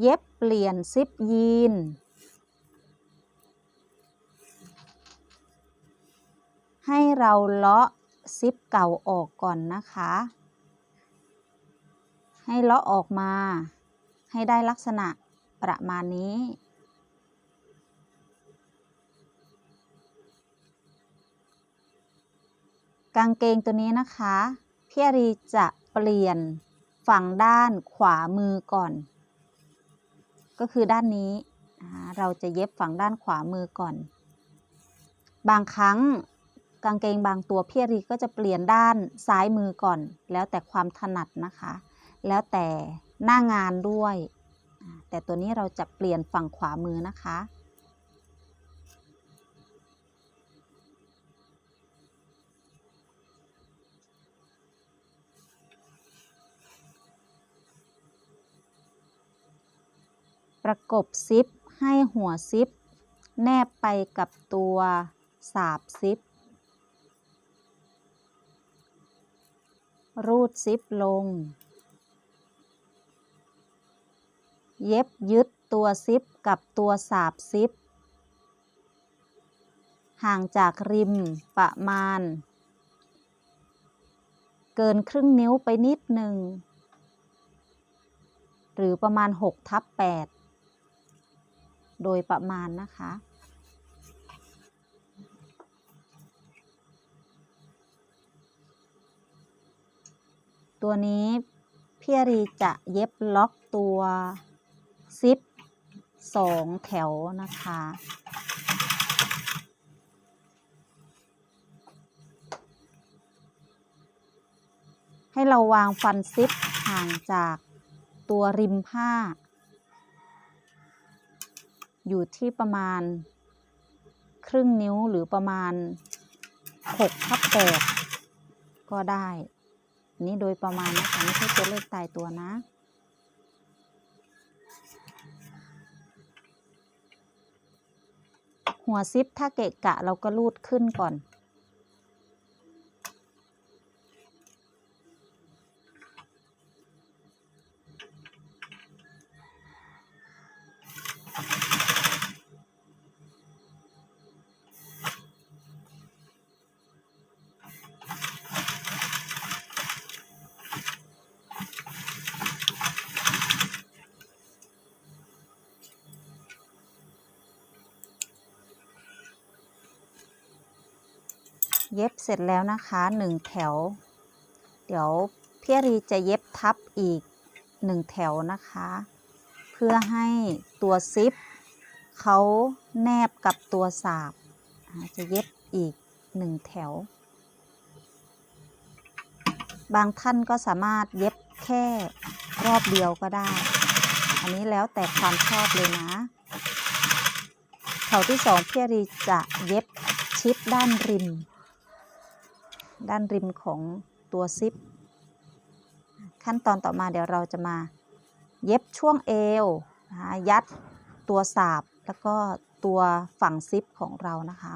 เย็บเปลี่ยนซิปยีน ให้เราเลาะซิปเก่าออกก่อนนะคะ ให้เลาะออกมา ให้ได้ลักษณะประมาณนี้กางเกงตัวนี้นะคะ พี่อรีจะเปลี่ยนฝั่งด้านขวามือก่อน ก็คือด้านนี้เราจะเย็บฝั่งด้านขวามือก่อน บางครั้งกางเกงบางตัวพี่รีก็จะเปลี่ยนด้านซ้ายมือก่อน แล้วแต่ความถนัดนะคะ แล้วแต่หน้างานด้วย แต่ตัวนี้เราจะเปลี่ยนฝั่งขวามือนะคะ ประกบซิปให้หัวซิป แนบไปกับตัวสาบซิป รูดซิปลง เย็บยึดตัวซิปกับตัวสาบซิป ห่างจากริมประมาณ เกินครึ่งนิ้วไปนิดหนึ่ง หรือประมาณ 6 ทับ 8 โดยประมาณนะคะ ตัวนี้พี่อรีจะเย็บล็อกตัวซิปสองแถวนะคะให้เราวางฟันซิปห่างจากตัวริมผ้า อยู่ที่ประมาณ ครึ่งนิ้วหรือประมาณ6ทับ8ก็ได้ นี่โดยประมาณนะคะไม่ใช่ตัวเลขตายตัวนะ หัวซิปถ้าเกะกะเราก็รูดขึ้นก่อน เย็บเสร็จแล้วนะคะหนึ่งแถว เดี๋ยวพี่รีจะเย็บทับอีกหนึ่งแถวนะคะ เพื่อให้ตัวซิปเขาแนบกับตัวสาบจะเย็บอีกหนึ่งแถว บางท่านก็สามารถเย็บแค่รอบเดียวก็ได้ อันนี้แล้วแต่ความชอบเลยนะ แถวที่สองพี่อรีจะเย็บชิดด้านริม ด้านริมของตัวซิป ขั้นตอนต่อมาเดี๋ยวเราจะมาเย็บช่วงเอวนะคะยัดตัวสาบแล้วก็ตัวฝั่งซิปของเรานะคะ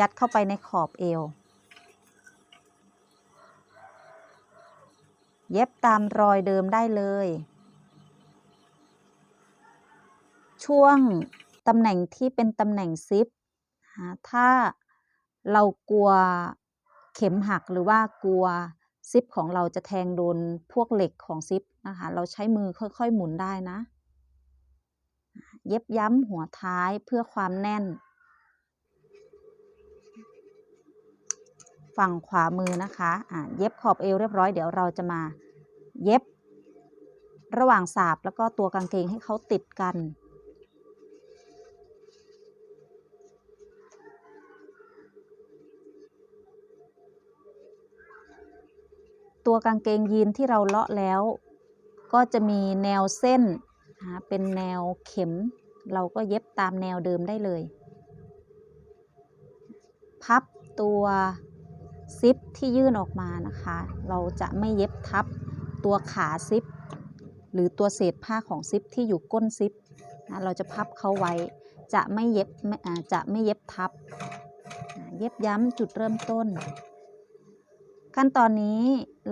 ยัดเข้าไปในขอบเอว เย็บตามรอยเดิมได้เลย ช่วงตำแหน่งที่เป็นตำแหน่งซิปถ้าเรากลัว เข็มหักหรือว่ากลัวซิปของเราจะแทงโดนพวกเหล็กของซิปนะคะ เราใช้มือค่อยๆหมุนได้นะ เย็บย้ำหัวท้ายเพื่อความแน่น ฝั่งขวามือนะคะะเย็บขอบเอวเรียบร้อยเดี๋ยวเราจะมาเย็บระหว่างสาบแล้วก็ตัวกางเกงให้เขาติดกัน ตัวกางเกงยีนที่เราเลาะแล้ว ก็จะมีแนวเส้นเป็นแนวเข็ม เราก็เย็บตามแนวเดิมได้เลย พับตัวซิปที่ยื่นออกมานะคะ เราจะไม่เย็บทับตัวขาซิป หรือตัวเศษผ้าของซิปที่อยู่ก้นซิปนะเราจะพับเขาไว้ จะไม่เย็บจะไม่เย็บทับ เย็บย้ำจุดเริ่มต้น ขั้นตอนนี้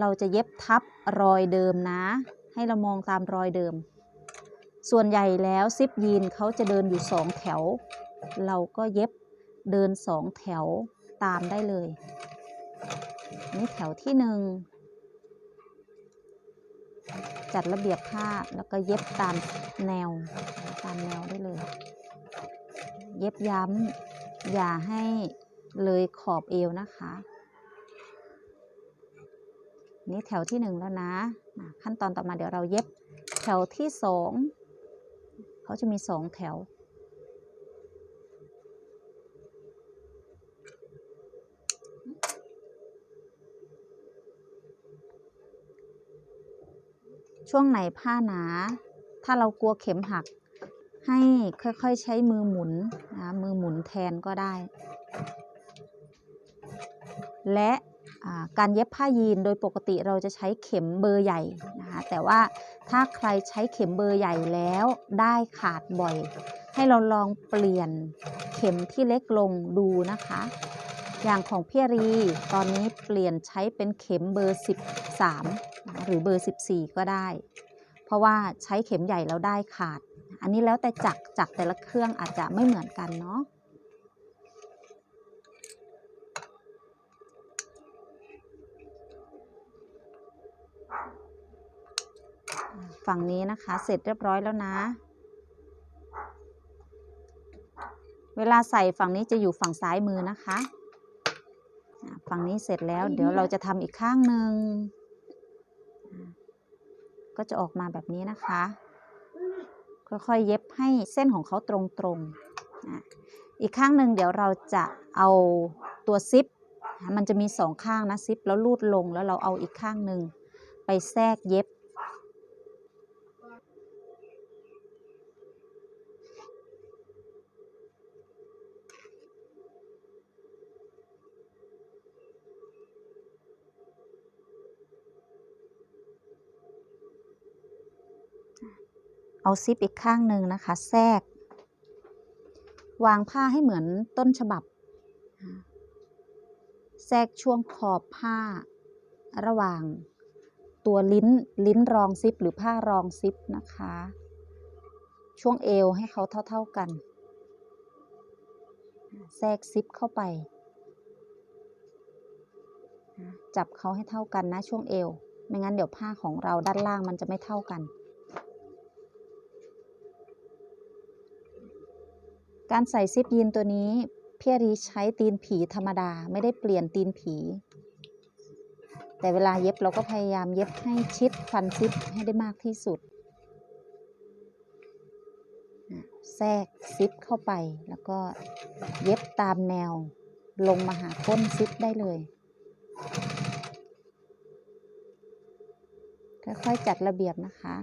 เราจะเย็บทับรอยเดิมนะ ให้เรามองตามรอยเดิม ส่วนใหญ่แล้วซิปยีนเขาจะเดินอยู่สองแถว เราก็เย็บเดินสองแถวตามได้เลย นี่แถวที่หนึ่งจัดระเบียบผ้าแล้วก็เย็บตามแนวตามแนวได้เลย เย็บย้ำอย่าให้เลยขอบเอวนะคะ นี่แถวที่หนึ่งแล้วนะ ขั้นตอนต่อมาเดี๋ยวเราเย็บแถวที่สองเขาจะมีสองแถว ช่วงไหนผ้าหนา ถ้าเรากลัวเข็มหัก ให้ค่อยๆใช้มือหมุนนะมือหมุนแทนก็ได้ และ การเย็บผ้ายีนโดยปกติเราจะใช้เข็มเบอร์ใหญ่นะคะแต่ว่าถ้าใครใช้เข็มเบอร์ใหญ่แล้วได้ขาดบ่อย ให้เราลองเปลี่ยนเข็มที่เล็กลงดูนะคะ อย่างของพี่รีตอนนี้เปลี่ยนใช้เป็นเข็มเบอร์ 13นะหรือเบอร์ 14 ก็ได้ เพราะว่าใช้เข็มใหญ่แล้วได้ขาด อันนี้แล้วแต่จักจักแต่ละเครื่องอาจจะไม่เหมือนกันเนาะ ฝั่งนี้นะคะ เสร็จเรียบร้อยแล้วนะ เวลาใส่ฝั่งนี้จะอยู่ฝั่งซ้ายมือนะคะ ฝั่งนี้เสร็จแล้วเดี๋ยวเราจะทำอีกข้างหนึ่ง ก็จะออกมาแบบนี้นะคะ ค่อยๆเย็บให้เส้นของเขาตรงๆอะอีกข้างหนึ่งเดี๋ยวเราจะเอาตัวซิป มันจะมีสองข้างนะซิปแล้วลูดลงแล้วเราเอาอีกข้างหนึ่งไปแทรกเย็บ เอาซิปอีกข้างหนึ่งนะคะ แทรก วางผ้าให้เหมือนต้นฉบับ แทรกช่วงขอบผ้า ระหว่างตัวลิ้นลิ้นรองซิปหรือผ้ารองซิปนะคะ ช่วงเอวให้เขาเท่า ๆกัน แทรกซิปเข้าไป จับเขาให้เท่ากันนะช่วงเอว ไม่งั้นเดี๋ยวผ้าของเราด้านล่างมันจะไม่เท่ากัน การใส่ซิปยีนตัวนี้ พี่อารีใช้ตีนผีธรรมดาไม่ได้เปลี่ยนตีนผี แต่เวลาเย็บเราก็พยายามเย็บให้ชิดฟันซิปให้ได้มากที่สุดแทรกซิปเข้าไปแล้วก็เย็บตามแนวลงมาหาก้นซิปได้เลย ค่อยๆจัดระเบียบนะคะ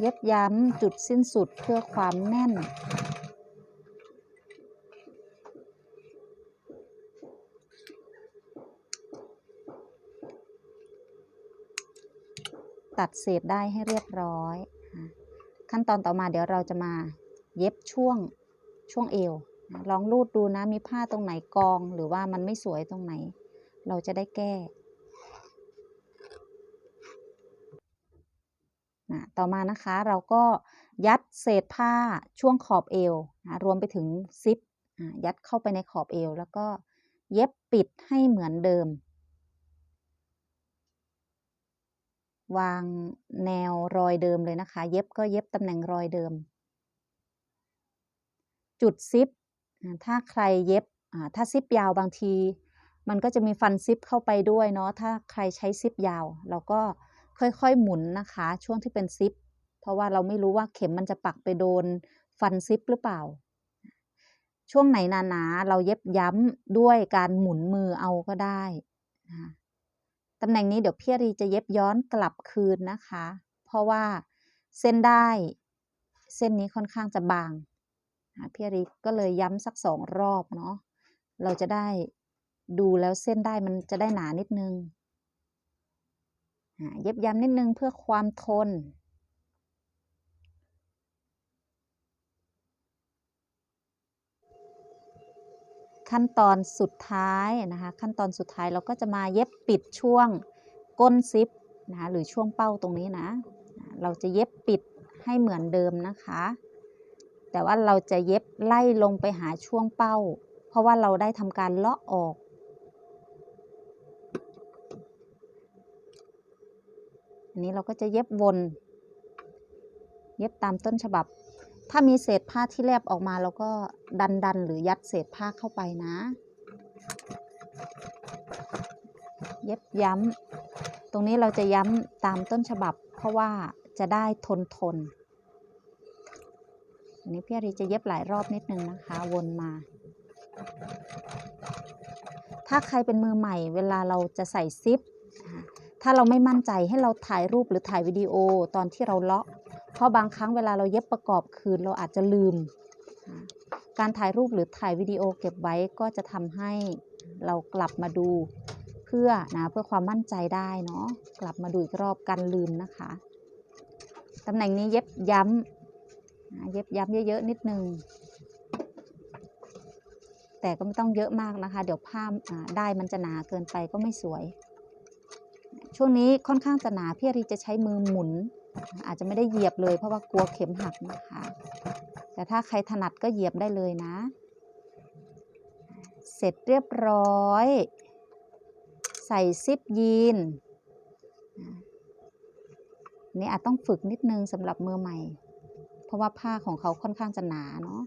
เย็บย้ำจุดสิ้นสุดเพื่อความแน่น ตัดเศษได้ให้เรียบร้อย ขั้นตอนต่อมาเดี๋ยวเราจะมาเย็บช่วงช่วงเอว ลองรูดดูนะมีผ้าตรงไหนกองหรือว่ามันไม่สวยตรงไหน เราจะได้แก้นะ ต่อมานะคะเราก็ยัดเศษผ้าช่วงขอบเอวนะรวมไปถึงซิปอะยัดเข้าไปในขอบเอว แล้วก็เย็บปิดให้เหมือนเดิม วางแนวรอยเดิมเลยนะคะ เย็บก็เย็บตำแหน่งรอยเดิม จุดซิปถ้าใครเย็บถ้าซิปยาวบางที มันก็จะมีฟันซิปเข้าไปด้วยเนาะถ้าใครใช้ซิปยาว เราก็ ค่อยๆหมุนนะคะ ช่วงที่เป็นซิป เพราะว่าเราไม่รู้ว่าเข็มมันจะปักไปโดนฟันซิปหรือเปล่า ช่วงไหนหนาๆเราเย็บย้ำด้วยการหมุนมือเอาก็ได้นะตำแหน่งนี้เดี๋ยวพี่รีจะเย็บย้อนกลับคืนนะคะ เพราะว่าเส้นได้เส้นนี้ค่อนข้างจะบางอะพี่รีก็เลยย้ำสักสองรอบเนาะเราจะได้ดูแล้วเส้นได้มันจะได้หนานิดนึง เย็บย้ำนิดนึงเพื่อความทน ขั้นตอนสุดท้ายนะคะ ขั้นตอนสุดท้ายเราก็จะมาเย็บปิดช่วงก้นซิปนะคะหรือช่วงเป้าตรงนี้นะ เราจะเย็บปิดให้เหมือนเดิมนะคะ แต่ว่าเราจะเย็บไล่ลงไปหาช่วงเป้า เพราะว่าเราได้ทำการเลาะออก อันนี้เราก็จะเย็บวน เย็บตามต้นฉบับ ถ้ามีเศษผ้าที่แลบออกมาเราก็ดันดันหรือยัดเศษผ้าเข้าไปนะ เย็บย้ำ ตรงนี้เราจะย้ำตามต้นฉบับ เพราะว่าจะได้ทนทนอันนี้พี่อารีจะเย็บหลายรอบนิดนึงนะคะ วนมา ถ้าใครเป็นมือใหม่ เวลาเราจะใส่ซิป ถ้าเราไม่มั่นใจให้เราถ่ายรูปหรือถ่ายวิดีโอตอนที่เราเลาะ เพราะบางครั้งเวลาเราเย็บประกอบคืนเราอาจจะลืม การถ่ายรูปหรือถ่ายวิดีโอเก็บไว้ก็จะทำให้เรากลับมาดูเพื่อนะเพื่อความมั่นใจได้เนาะกลับมาดูอีกรอบกันลืมนะคะตำแหน่งนี้เย็บย้ำเย็บย้ำเยอะๆนิดนึงแต่ก็ไม่ต้องเยอะมากนะคะ เดี๋ยวผ้าได้มันจะหนาเกินไปก็ไม่สวย ช่วงนี้ค่อนข้างจะหนาพี่อารีจะใช้มือหมุน อาจจะไม่ได้เหยียบเลยเพราะว่ากลัวเข็มหักนะคะ แต่ถ้าใครถนัดก็เหยียบได้เลยนะ เสร็จเรียบร้อย ใส่ซิปยีนอันนี่อาจต้องฝึกนิดนึงสำหรับมือใหม่ เพราะว่าผ้าของเขาค่อนข้างจะหนาเนาะ